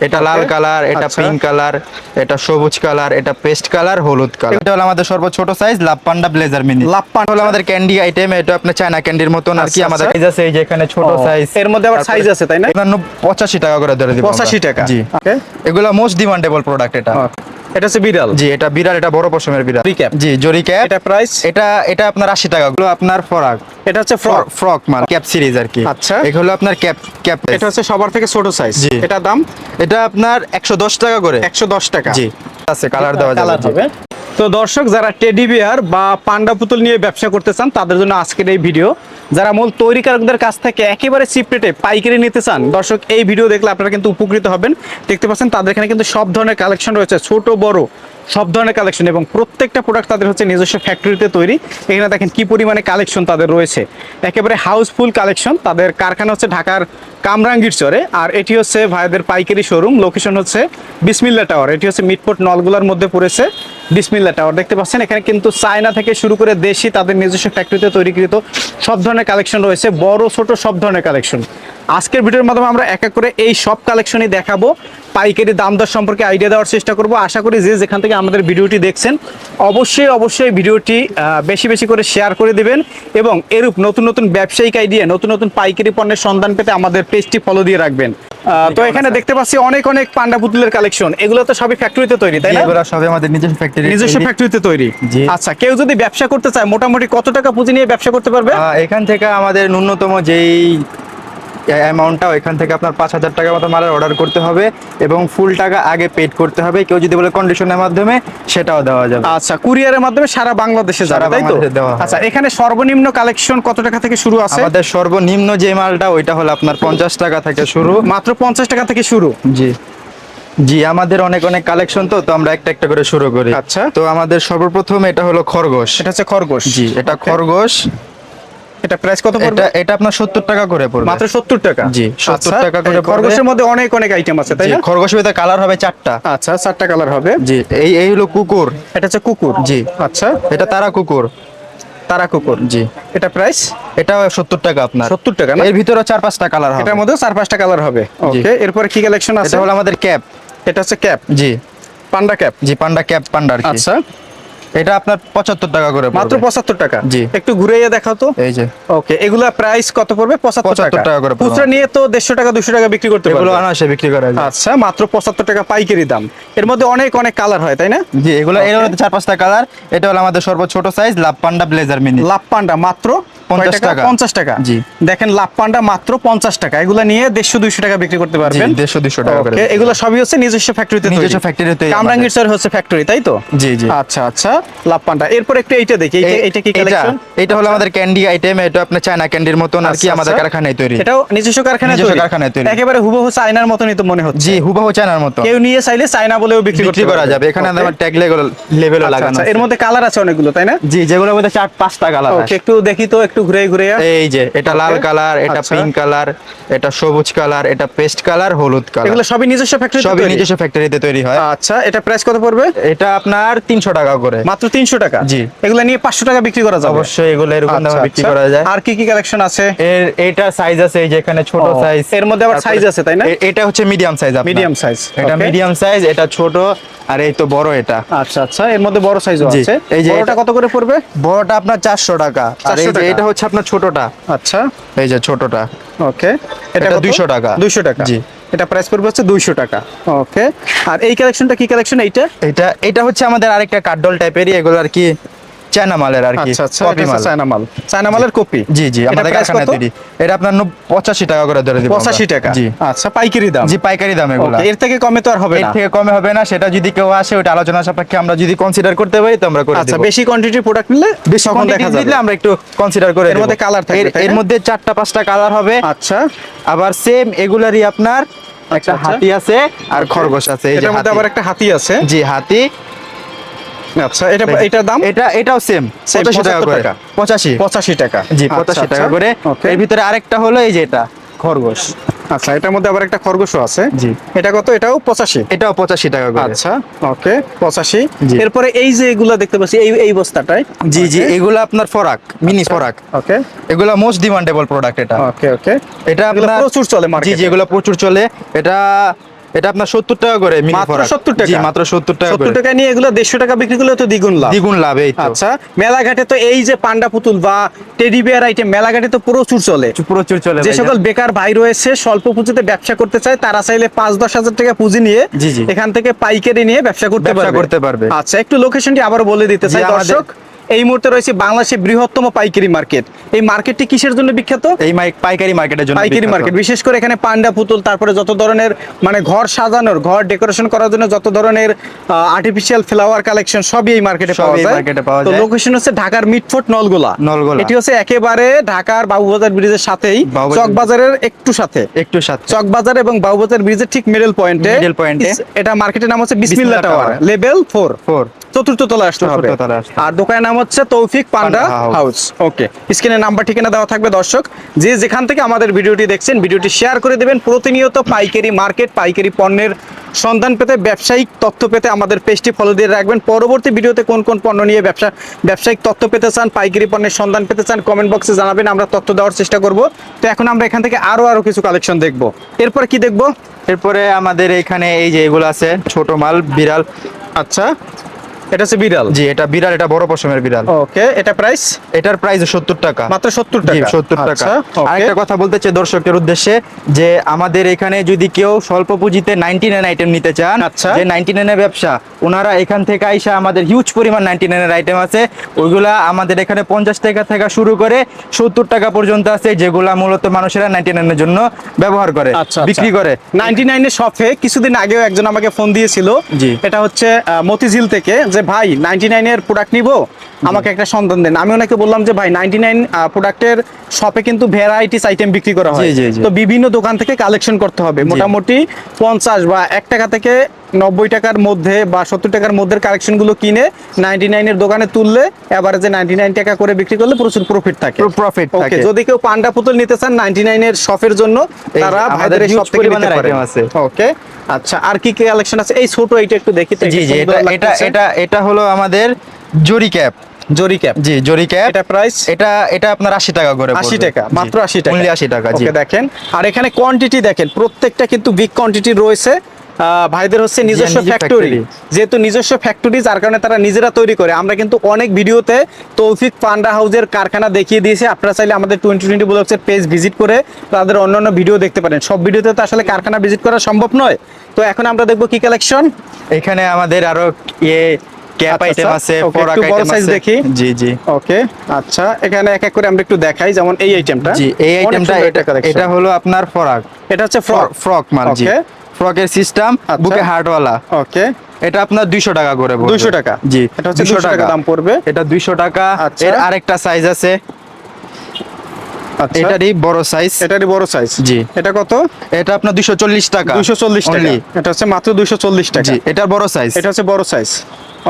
এটা লাল কালার এটা আচ্ছা। পিঙ্ক কালার এটা সবুজ কালার এটা পেস্ট কালার হলুদ কালার এটা হলো আমাদের সর্ব ছোট size love panda blazer mini love panda. হলো আমাদের ক্যান্ডি আইটেম এটা আপনার চায়না ক্যান্ডির মতন আর কি আচ্ছা, আমাদের আচ্ছা। সাইজ আছে এই যে এখানে ছোট সাইজ এর মধ্যে আবার সাইজ আছে, তাই না? পঁচাশি টাকা করে ধরে দিব আমরা। 85 টাকা। জি ওকে এগুলো মোস্ট ডিমান্ডেবল প্রোডাক্ট এটা এটা হচ্ছে বিড়াল। জি এটা বিড়াল এটা বড় পশমের বিড়াল। cap। জি জরি ক্যাপ। এটা প্রাইস এটা এটা আপনার আশি টাকা। গুলো আপনার ফরাক। এটা হচ্ছে ফ্রক। ফ্রক মাল ক্যাপ সিরিজ আর কি। আচ্ছা। এগুলো আপনার ক্যাপ ক্যাপ এটা হচ্ছে সবার থেকে ছোট সাইজ জি। এটা দাম? এটা আপনার একশো দশ টাকা করে। একশো দশ টাকা। জি। আছে কালার দেওয়া যাবে। তো দর্শক, যারা টেডি বিয়ার বা পান্ডা পুতুল নিয়ে ব্যবসা করতে চান, তাদের জন্য আজকের এই ভিডিও যারা মূল তৈরিকারকদের কাছ থেকে একেবারে চিপ রেটে পাইকারি নিতে চান, দর্শক, এই ভিডিও দেখলে আপনারা কিন্তু উপকৃত হবেন। দেখতে পাচ্ছেন, তাদের এখানে কিন্তু সব ধরনের কালেকশন রয়েছে, ছোট, বড়, সব ধরনের কালেকশন এবং প্রত্যেকটা প্রোডাক্ট তাদের হচ্ছে নিজস্ব ফ্যাক্টরিতে তৈরি। এখানে দেখেন কি পরিমাণে কালেকশন তাদের রয়েছে। একেবারে হাউসফুল কালেকশন তাদের কারখানা হচ্ছে ঢাকার কামরাঙ্গীর চরে, আর এটি হচ্ছে ভাইদের পাইকারি শোরুম লোকেশন হচ্ছে বিসমিল্লা টাওয়ার এটি হচ্ছে মিটপোর্ট নলগুলার মধ্যে পড়েছে। বিসমিল্লা টাওয়ার দেখতে পাচ্ছেন, এখানে কিন্তু চায়না থেকে শুরু করে দেশি তাদের নিজস্ব ফ্যাক্টরিতে তৈরিকৃত সব ধরনের কালেকশন রয়েছে, বড়, ছোট সব ধরনের কালেকশন আজকের ভিডিওর মাধ্যমে আমরা এক এক করে এই সব কালেকশনই দেখাবো, পাইকারি দাম দর সম্পর্কে আইডিয়া দেওয়ার চেষ্টা করব। আশা করি যে যেখান থেকে আমাদের ভিডিওটি দেখছেন, অবশ্যই অবশ্যই ভিডিওটি বেশি বেশি করে শেয়ার করে দিবেন এবং এরূপ নতুন নতুন ব্যবসায়িক আইডিয়া নতুন নতুন পাইকারি পণ্যের সন্ধান পেতে আমাদের পেজটি ফলো দিয়ে রাখবেন। তো এখানে দেখতে পাচ্ছি অনেক অনেক পান্ডা পুতুলের কালেকশন এগুলো তো সবই ফ্যাক্টরিতে তৈরি তাই না? এগুলো সবই আমাদের নিজস্ব ফ্যাক্টরি নিজস্ব ফ্যাক্টরিতে তৈরি। আচ্ছা কেউ যদি ব্যবসা করতে চায় মোটামুটি কত টাকা পুঁজি নিয়ে ব্যবসা করতে পারবে? এখান থেকে আমাদের ন্যূনতম যেই অ্যামাউন্টটা এখান থেকে আপনার পাঁচ হাজার টাকার মতো মালের অর্ডার করতে হবে এবং ফুল টাকা আগে পেড করতে হবে। কেউ যদি বলে কন্ডিশনের মাধ্যমে সেটাও দেওয়া যাবে। আচ্ছা কুরিয়ারের মাধ্যমে সারা বাংলাদেশে যাবে সারা তাই তো? বাংলাদেশে দেওয়া আচ্ছা এখানে সর্বনিম্ন কালেকশন কত টাকা থেকে শুরু আছে? আমাদের সর্বনিম্ন যে মালটা ওইটা হলো আপনার পঞ্চাশ টাকা থেকে শুরু। মাত্র পঞ্চাশ টাকা থেকে শুরু? জি। জি আমাদের অনেক অনেক কালেকশন তো তো আমরা একটা একটা করে শুরু করি। আচ্ছা। তো আমাদের সর্বপ্রথম এটা হলো খরগোশ। এটা হচ্ছে খরগোশ। জি এটা খরগোশ। এটা প্রাইস কত পড়বে? এটা আপনার সত্তর টাকা করে পড়বে। মাত্র সত্তর টাকা? জি, 70 আচ্ছা, টাকা করে খরগোশের মধ্যে অনেক অনেক আইটেম আছে তাই না? খরগোশের ভিতরে কালার হবে চারটা। আচ্ছা চারটা কালার হবে। জি এই এই হলো কুকুর। এটা হচ্ছে কুকুর? জি। আচ্ছা। এটা তারা কুকুর। তারা কুকুর? জি। এটা প্রাইস এটা সত্তর টাকা আপনার। সত্তর টাকা না? এর ভিতরে চার পাঁচটা কালার হবে। এটার মধ্যে চার পাঁচটা কালার হবে। ওকে এরপরে কি কালেকশন আছে? এটা হলো আমাদের ক্যাপ। এটা হচ্ছে ক্যাপ। জি। Panda cap. জি পান্ডা ক্যাপ পান্ডা আচ্ছা। এটা আপনার পঁচাত্তর টাকা করে মাত্র। পঁচাত্তর টাকা? জি। একটু ঘুরাইয়া দেখাও তো। এই যে। ওকে এগুলা প্রাইস কত পড়বে? পঁচাত্তর 75 টাকা করে। খুচরা নিয়ে তো দেড়শো টাকা দুশো টাকা বিক্রি করতে এগুলো আনাসে বিক্রি করা যায়। আচ্ছা মাত্র পঁচাত্তর টাকা পাইকারি দাম। এর মধ্যে অনেক অনেক কালার হয় তাই না? জি এগুলো এর মধ্যে চার পাঁচটা কালার এটা হলো আমাদের সর্বোচ্চ ছোট size love panda blazer mini love panda মাত্র 50 টাকা। পঞ্চাশ টাকা। জি। দেখেন লাভ মাত্র পঞ্চাশ টাকা। এগুলা নিয়ে দেড়শো দুইশো টাকা বিক্রি করতে পারবেন। দেড়শো দুশো টাকা এগুলো সবই হচ্ছে নিজস্ব ফ্যাক্টরিতে নিজস্ব factory কামরাঙ্গীর স্যার হচ্ছে ফ্যাক্টরি তাই তো? জি, জি। আচ্ছা আচ্ছা লাভ এরপর একটু এইটা দেখি। এইটা- কি কালেকশন এটা হলো আমাদের ক্যান্ডি আইটেম এটা আপনার চায়না ক্যান্ডির মতন আর কি আমাদের। কারখানায় তৈরি। এটাও নিজস্ব কারখানায় তৈরি? কারখানায় তৈরি। একেবারে হুবহু চায়নার মতনই তো মনে হচ্ছে। জি হুবাহু চায়নার মতো। কেউ নিয়ে চাইলে চায়না বলেও বিক্রি করতে করা যাবে। এখানে আমার ট্যাগ লেভেলও আচ্ছা, লাগানো আচ্ছা, আছে। এর মধ্যে কালার আছে অনেকগুলো তাই না? জি যেগুলোর মধ্যে চার পাঁচটা কালার একটু দেখি তো একটু ঘুরে ঘুরে এই যে এটা লাল কালার এটা আচ্ছা। পিঙ্ক কালার এটা সবুজ কালার এটা পেস্ট কালার হলুদ কালার। এগুলো সবই নিজস্ব ফ্যাক্টরি সবই নিজস্ব ফ্যাক্টরিতে তৈরি হয়। আচ্ছা এটা প্রাইস কত পড়বে? এটা আপনার তিনশো টাকা করে। মাত্র তিনশো টাকা? জি। এগুলো নিয়ে পাঁচশো টাকা বিক্রি করা যাবে? অবশ্যই এগুলো এরকম আচ্ছা, দামে বিক্রি আচ্ছা। করা যায়। আর কি কি কালেকশন আছে? এর এটা সাইজ আছে এই যে এখানে ছোট সাইজ এর মধ্যে আবার size আছে, তাই না? এটা হচ্ছে মিডিয়াম সাইজ আপনার। মিডিয়াম সাইজ এটা মিডিয়াম সাইজ এটা ছোট আর এই তো বড় এটা। আচ্ছা আচ্ছা। এর মধ্যে বড় সাইজও আছে। এই যে বড়টা এটা- কত করে পড়বে? বড়টা আপনার চারশো টাকা। আর এই যে এটা হচ্ছে আপনার ছোটটা। আচ্ছা। এই যে ছোটটা। ওকে। এটা 200 টাকা। 200 টাকা। জি। এটা প্রাইস পড়বে হচ্ছে 200 টাকা। ওকে। আর এই কালেকশনটা কি কালেকশন এইটা? এটা এটা হচ্ছে আমাদের আরেকটা কাঠডল টাইপেরই এগুলো আর কি চায়না মালের আর কি আচ্ছা আচ্ছা কপি মাল চায়না মাল। চায়না মালের কপি জি জি আমাদের তৈরি এটা আপনার নব- পঁচাশি টাকা করে ধরে দিব 85 টাকা? জি। আচ্ছা পাইকারি দাম। জি পাইকারি দাম এগুলো। এর থেকে কমে তো আর হবে এর থেকে কমে হবে না সেটা যদি কেউ আসে ওটা আলোচনা সাপেক্ষে আমরা যদি কনসিডার করতে পারি তো আমরা করে আচ্ছা বেশি কোয়ান্টিটির প্রোডাক্ট নিলে বেশি দেখা যাবে। আমরা একটু কনসিডার করে এর মধ্যে colour থাকবে, এর- না? মধ্যে চারটা পাঁচটা কালার হবে। আচ্ছা। আবার সেম এগুলারই আপনার একটা আচ্ছা। হাতি আছে আর খরগোশ আছে এই যে এটার মধ্যে আবার একটা হাতি আছে। জি হাতি। আচ্ছা এটা এটার দাম? এটা এটাও সেম Same, পঁচাশি টাকা করে। টাকা। পঁচাশি। পঁচাশি টাকা। জি আচ্ছা, পঁচাশি আচ্ছা। টাকা করে এর ভিতরে আরেকটা হলো এই যে এটা খরগোশ। আচ্ছা এটার মধ্যে আবার একটা খরগোশও আছে। জি। এটা কত? এটাও পঁচাশি? এটাও পঁচাশি টাকা করে। আচ্ছা ওকে পঁচাশি। জি। এরপরে এই যে এগুলা দেখতে পাচ্ছি এই এই বস্তাটায়। জি জি এগুলো আপনার ফরাক মিনি ফরাক। ওকে এগুলো মোস্ট ডিমান্ডেবল প্রোডাক্ট এটা। ওকে ওকে এটা আপনার প্রচুর চলে জি মার্কেটে জি এগুলো প্রচুর চলে। এটা এটা আপনার সত্তর টাকা করে মাত্র 70 টাকা? মাত্র সত্তর টাকা সত্তর টাকা নিয়ে এগুলো দেড়শো টাকা বিক্রি করলে তো দ্বিগুণ লাভ। দ্বিগুণ লাভ এই আচ্ছা মেলাঘাটে তো এই যে পান্ডা পুতুল বা টেডি বিয়ার আইটেম মেলাঘাটে তো প্রচুর চলে। প্রচুর চলে যে সকল বেকার ভাই রয়েছে স্বল্প পুঁজিতে ব্যবসা করতে চায় তারা চাইলে পাঁচ দশ হাজার টাকা পুঁজি নিয়ে। এখান থেকে পাইকারি নিয়ে ব্যবসা করতে পারবে। আচ্ছা একটু লোকেশনটি আবার বলে দিতে চাই দর্শক। এই মুহূর্তে রয়েছে বাংলাদেশের বৃহত্তম পাইকারি মার্কেট। এই মার্কেটটি কিসের জন্য বিখ্যাত? এই মাইক পাইকারি মার্কেটের জন্য পাইকারি মার্কেট। বিশেষ করে এখানে পান্ডা পুতুল তারপরে যত ধরনের মানে ঘর সাজানোর ঘর ডেকোরেশন করার জন্য যত ধরনের আর্টিফিশিয়াল ফ্লাওয়ার কালেকশন সবই এই মার্কেটে পাওয়া যায়। তো লোকেশন হচ্ছে ঢাকার মিটফোর্ট নলগোলা। নলগোলা। এটি হচ্ছে একেবারে ঢাকার বাবুবাজার ব্রিজের সাথেই চকবাজারের একটু সাথে। একটু সাথে। চকবাজার এবং বাবুবাজার ব্রিজের ঠিক মিডল পয়েন্টে point এ। এটা মার্কেটের নাম হচ্ছে বিসমিল্লা বিসমিল্লাহ টাওয়ার। লেভেল ফোর ফোর চতুর্থ তলা আসতে হবে। চতুর্থ তলায় আসতে হবে। আর দোকানের নাম হচ্ছে তৌফিক পান্ডা হাউস। ওকে স্ক্রিনে নাম্বার ঠিকানা দেওয়া থাকবে দর্শক। যে যেখান থেকে আমাদের ভিডিওটি দেখছেন ভিডিওটি শেয়ার করে দেবেন। প্রতিনিয়ত পাইকারি মার্কেট পাইকারি পণ্যের সন্ধান পেতে ব্যবসায়িক তথ্য পেতে আমাদের পেজটি ফলো দিয়ে রাখবেন। পরবর্তী ভিডিওতে কোন কোন পণ্য নিয়ে ব্যবসা ব্যবসায়িক তথ্য পেতে চান পাইকারি পণ্যের সন্ধান পেতে চান কমেন্ট বক্সে জানাবেন আমরা তথ্য দেওয়ার চেষ্টা করব। তো এখন আমরা এখান থেকে আরও আরও কিছু কালেকশন দেখব। এরপর কি দেখব? এরপরে আমাদের এখানে এই যে এগুলো আছে ছোট মাল বিড়াল। আচ্ছা। এটা হচ্ছে বিড়াল। জি এটা বিড়াল এটা বড় পশমের বিড়াল। ওকে এটা প্রাইস এটার প্রাইস সত্তর টাকা। মাত্র সত্তর জি টাকা। সত্তর টাকা। আচ্ছা। আরেকটা কথা বলতে চাই দর্শকের উদ্দেশ্যে যে আমাদের এখানে যদি কেউ স্বল্প পুঁজিতে নাইনটি নাইন আইটেম নিতে চান আচ্ছা। যে নাইনটি নাইনের ব্যবসা ওনারা এখান থেকে আইসা আমাদের হিউজ পরিমাণ নাইনটি নাইনের আইটেম আছে। ওইগুলা আমাদের এখানে পঞ্চাশ টাকা থেকে শুরু করে সত্তর টাকা পর্যন্ত আছে যেগুলা মূলত মানুষেরা নাইনটি নাইনের জন্য ব্যবহার করে আচ্ছা বিক্রি করে। নাইনটি নাইনের শপে কিছুদিন আগেও একজন আমাকে ফোন দিয়েছিল। এটা হচ্ছে মতিঝিল থেকে যে ভাই নাইনটি নাইনের প্রোডাক্ট নিবো? আমাকে একটা সন্ধান দেন। আমি ওনাকে বললাম যে ভাই নাইনটি নাইন প্রোডাক্টের শপে কিন্তু ভ্যারাইটিস আইটেম বিক্রি করা হয়। তো বিভিন্ন দোকান থেকে কালেকশন করতে হবে। মোটামুটি পঞ্চাশ বা এক টাকা থেকে নব্বই টাকার মধ্যে বা সত্তর টাকার মধ্যে কালেকশনগুলো কিনে নাইনটি নাইনের দোকানে তুললে এবারে যে নাইনটি নাইন টাকা করে বিক্রি করলে প্রচুর প্রফিট থাকে। প্রফিট ওকে থাকে। যদি কেউ পান্ডা পুতুল নিতে চান নাইনটি নাইনের শপের জন্য তারা ভাইদের শপ থেকে নিতে আছে। ওকে আচ্ছা আর কি কি কালেকশন আছে? এই ছোট এইটা একটু দেখি জি জি এটা এটা। এটা হলো আমাদের জরি ক্যাপ জরি ক্যাপ জি জরি ক্যাপ এটা প্রাইস এটা এটা আপনার আশি টাকা করে আশি পড়বে। টাকা মাত্র আশি টাকা। only আশি টাকা জি। দেখেন। আর এখানে কোয়ান্টিটি দেখেন প্রত্যেকটা কিন্তু বিগ কোয়ান্টিটি রয়েছে। ভাইদের হচ্ছে নিজস্ব ফ্যাক্টরি যেহেতু নিজস্ব ফ্যাক্টরি যার কারণে তারা নিজেরা তৈরি করে। আমরা কিন্তু অনেক ভিডিওতে তৌফিক পান্ডা হাউসের কারখানা দেখিয়ে দিয়েছি। আপনারা চাইলে আমাদের টোয়েন্টি টোয়েন্টি ব্লগসের পেজ ভিজিট করে তাদের অন্যান্য ভিডিও দেখতে পারেন। সব ভিডিওতে তো আসলে কারখানা ভিজিট করা সম্ভব নয়। তো এখন আমরা দেখব কি কালেকশন এখানে আমাদের আরও ইয়ে ক্যাপ আচ্ছা, আইটেম আচ্ছা। আছে ফরাক আইটেম আছে। দেখি। জি জি। ওকে আচ্ছা। এখানে এক এক করে আমরা একটু দেখাই। যেমন এই আইটেমটা জি এই আইটেমটা এটা হলো আপনার ফরাক। এটা হচ্ছে ফ্রক ফ্রক। মাল জি. ফ্রকের সিস্টেম আচ্ছা। বুকে হার্টওয়ালা। ওকে। এটা আপনার 200 টাকা করে 200 টাকা। জি এটা হচ্ছে 200 টাকা দাম পড়বে। এটা 200 টাকা। আচ্ছা। এর আরেকটা সাইজ আছে। আচ্ছা। এটারই বড় সাইজ এটারই বড় সাইজ জি। এটা কত? এটা আপনার 240 টাকা। 240 টাকা। এটা হচ্ছে মাত্র 240 টাকা। জি এটার বড় সাইজ এটা হচ্ছে বড় সাইজ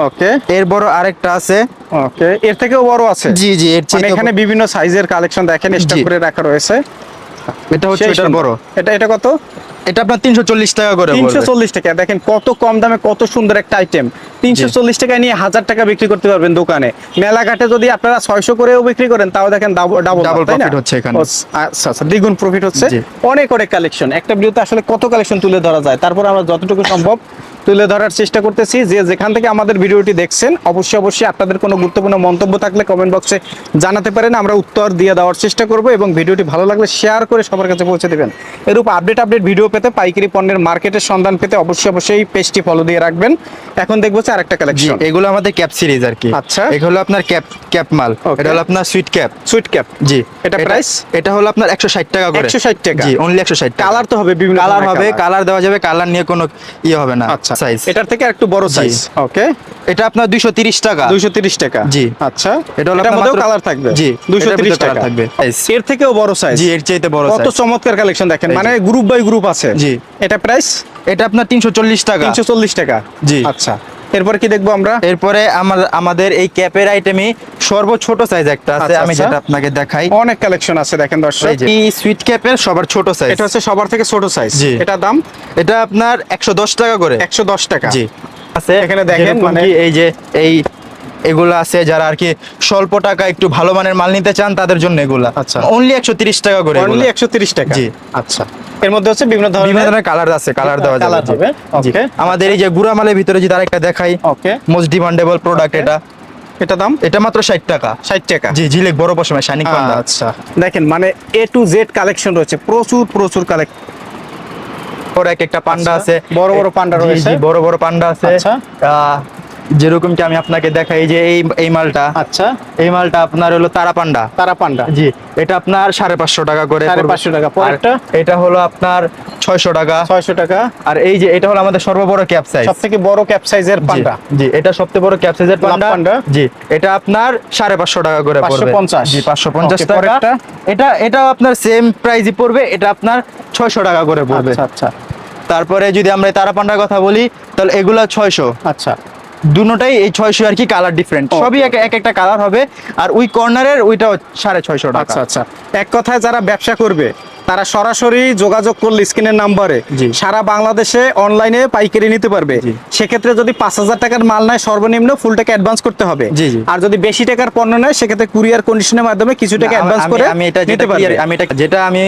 ওকে। এর বড় আরেকটা আছে। ওকে। এর থেকেও বড় আছে। জি জি এর মানে চেয়ে এখানে বিভিন্ন সাইজের কালেকশন দেখেন স্টক করে রাখা রয়েছে। এটা হচ্ছে এটার বড়। এটা এটা কত? এটা আপনার 340 টাকা করে তিনশো পড়বে চল্লিশ টাকা। দেখেন কত কম দামে কত সুন্দর একটা আইটেম তিনশো চল্লিশ টাকায় নিয়ে হাজার টাকা বিক্রি করতে পারবেন দোকানে। মেলাঘাটে যদি আপনারা ছয়শো করেও বিক্রি করেন তাও দেখেন ডাবল profit হচ্ছে এখানে। আচ্ছা আচ্ছা দ্বিগুণ প্রফিট হচ্ছে। অনেক অনেক কালেকশন একটা ভিডিওতে আসলে কত কালেকশন তুলে ধরা যায় তারপর আমরা যতটুকু সম্ভব তুলে ধরার চেষ্টা করতেছি। যে যেখান থেকে আমাদের ভিডিওটি দেখছেন অবশ্যই অবশ্যই আপনাদের কোনো গুরুত্বপূর্ণ মন্তব্য থাকলে কমেন্ট বক্সে জানাতে পারেন। আমরা উত্তর দিয়ে দেওয়ার চেষ্টা করব এবং ভিডিওটি ভালো লাগলে শেয়ার করে সবার কাছে পৌঁছে দেবেন। এরূপ আপডেট আপডেট ভিডিও পেতে পাইকারি পণ্যের মার্কেটের সন্ধান পেতে অবশ্যই অবশ্যই পেজটি ফলো দিয়ে রাখবেন। এখন দেখব হচ্ছে আরেকটা কালেকশন এগুলো আমাদের ক্যাপ সিরিজ আর কি। আচ্ছা। এগুলো আপনার ক্যাপ ক্যাপ মাল. এটা হলো আপনার সুইট ক্যাপ সুইট ক্যাপ জি। এটা প্রাইস এটা হলো আপনার 160 টাকা করে। 160 টাকা। জি অনলি 160 টাকা। কালার তো হবে বিভিন্ন কালার হবে কালার দেওয়া যাবে কালার নিয়ে কোনো ইয়ে হবে না। আচ্ছা। সাইজ এটার থেকে একটু বড় সাইজ ওকে এটা আপনার 230 টাকা। 230 টাকা। জি। আচ্ছা। এটা হলো এটার মধ্যেও কালার থাকবে। জি, 230 টাকা। থাকবে। এর থেকেও বড় সাইজ জি এর চাইতে বড় কত চমৎকার কালেকশন দেখেন। মানে গ্রুপ বাই গ্রুপ আছে। জি। এটা প্রাইস এটা আপনার 340 টাকা। 340 টাকা। জি। আচ্ছা। এরপর কি দেখব আমরা? এরপরে আমাদের এই ক্যাপের আইটেমই সর্বছোট সাইজ একটা আছে আচ্ছা, আমি আচ্ছা। যেটা আপনাকে দেখাই। অনেক কালেকশন আছে দেখেন দর্শক। এই সুইট ক্যাপের সবার ছোট সাইজ এটা হচ্ছে সবার থেকে ছোট সাইজ। এটা দাম? এটা আপনার 110 টাকা করে। 110 টাকা। জি। আছে এখানে দেখেন মানে- এই যে এই এগুলো আছে যারা আর কি স্বল্প টাকা একটু ভালো মানের মাল নিতে চান তাদের জন্য এগুলা। আচ্ছা। অনলি 130 টাকা করে অনলি এগুলা। 130 টাকা। জি। আচ্ছা। এর মধ্যে হচ্ছে বিভিন্ন ধরনের বিভিন্ন ধরনের কালার আছে কালার দেওয়া যাবে। জি। আমাদের এই যে গুড়া মালের ভিতরে যদি আরেকটা দেখাই ওকে মোস্ট ডিমান্ডেবল প্রোডাক্ট এটা। এটা দাম? এটা মাত্র ষাট টাকা। ষাট টাকা। জি ঝিলেক বড় পশমে শাইনিং পান্ডা। আচ্ছা। দেখেন মানে এ টু জেড কালেকশন রয়েছে। প্রচুর প্রচুর কালেকশন পরে এক একটা পান্ডা আচ্ছা, আছে। বড় বড় পান্ডা রয়েছে। জি বড় বড় পান্ডা আছে। আচ্ছা। যেরকম কি আমি আপনাকে দেখাই যে এই এই মালটা আচ্ছা। এই মালটা আপনার হলো তারা পান্ডা তারা পান্ডা জি এটা আপনার সাড়ে পাঁচশো টাকা করে সাড়ে পড়বে। পাঁচশো টাকা। পরেরটা? এটা হলো আপনার ছয়শো টাকা। ছয়শো টাকা। আর এই যে এটা হলো আমাদের সর্ববড় ক্যাপ সাইজ। সব থেকে বড় ক্যাপ সাইজের পান্ডা। জি এটা সবচেয়ে বড় ক্যাপ সাইজের পান্ডা। পান্ডা। জি এটা আপনার সাড়ে পাঁচশো টাকা করে পড়বে। 550 জি পাঁচশো পঞ্চাশ টাকা। এটা এটাও আপনার সেম প্রাইসই পড়বে। এটা আপনার ছয়শো টাকা করে পড়বে। আচ্ছা আচ্ছা। তারপরে যদি আমরা তারা পান্ডার কথা বলি তাহলে এগুলা ছয়শো। আচ্ছা। দুটোটাই এই ছয়শো আর কি কালার ডিফারেন্ট সবই এক এক একটা কালার হবে। আর ওই কর্নারের ওইটা সাড়ে ছয়শো টাকা। আচ্ছা আচ্ছা। এক কথায় যারা ব্যবসা করবে তারা সরাসরি যোগাযোগ করলে স্ক্রিনের নাম্বারে সারা বাংলাদেশে অনলাইনে পাইকারি নিতে পারবে। সেক্ষেত্রে যদি পাঁচ হাজার টাকার মাল নেয় সর্বনিম্ন ফুল টাকা অ্যাডভান্স করতে হবে। আর যদি বেশি টাকার পণ্য নেয় সেক্ষেত্রে কুরিয়ার কন্ডিশনের মাধ্যমে কিছু টাকা অ্যাডভান্স করে আমি এটা যেটা নিতে clear- আমি এটা যেটা আমি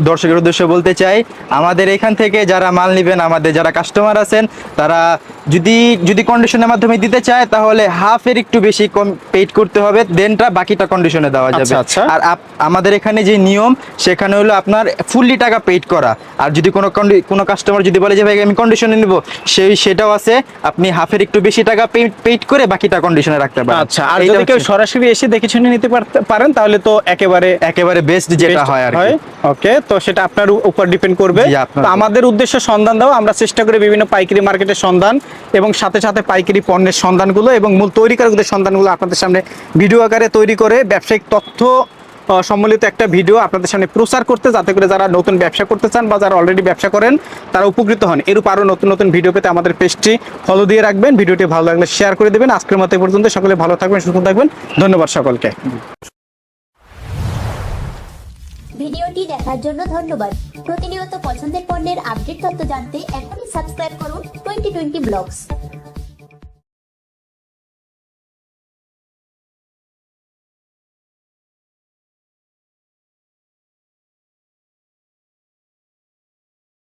দর্শকের উদ্দেশ্যে বলতে চাই আমাদের এখান থেকে যারা মাল নেবেন আমাদের যারা কাস্টমার আছেন তারা যদি যদি কন্ডিশনের মাধ্যমে দিতে চায় তাহলে হাফ এর একটু বেশি কম পেড করতে হবে দেনটা বাকিটা কন্ডিশনে দেওয়া যাবে। আচ্ছা, আচ্ছা। আর আমাদের এখানে যে নিয়ম সেখানে হলো আপনার ফুললি টাকা পেইড করা। আর যদি কোনো কোনো কাস্টমার যদি বলে যে ভাই আমি কন্ডিশনে নিব সেই সেটাও আছে। আপনি হাফের একটু বেশি টাকা পেইড করে বাকিটা কন্ডিশনে রাখতে পারেন। আচ্ছা আর যদি কেউ সরাসরি এসে দেখে শুনে নিতে পারেন তাহলে তো একেবারে একেবারে বেস্ট যেটা হয় আর কি। ওকে তো সেটা আপনার উপর ডিপেন্ড করবে। তো আমাদের উদ্দেশ্য সন্ধান দাও। আমরা চেষ্টা করি বিভিন্ন পাইকারি মার্কেটের সন্ধান এবং সাথে সাথে পাইকারি পণ্যের সন্ধানগুলো এবং মূল তৈরিকারকদের সন্ধানগুলো আপনাদের সামনে ভিডিও আকারে তৈরি করে ব্যবসায়িক তথ্য আহ, সম্বলিত একটা ভিডিও আপনাদের সামনে প্রচার করতে যাতে করে যারা নতুন ব্যবসা করতে চান বা যারা অলরেডি ব্যবসা করেন তারা উপকৃত হন। এরূপ আরও নতুন নতুন ভিডিও পেতে আমাদের পেজটি ফলো দিয়ে রাখবেন। ভিডিওটি ভালো লাগলে শেয়ার করে দেবেন। আজকের মতো পর্যন্ত সকলে ভালো থাকবেন সুস্থ থাকবেন। ধন্যবাদ সকলকে। ভিডিওটি দেখার জন্য ধন্যবাদ। প্রতিনিয়ত পছন্দের পণ্যের আপডেট তথ্য জানতে এখনই সাবস্ক্রাইব করুন টোয়েন্টি টোয়েন্টি ব্লগস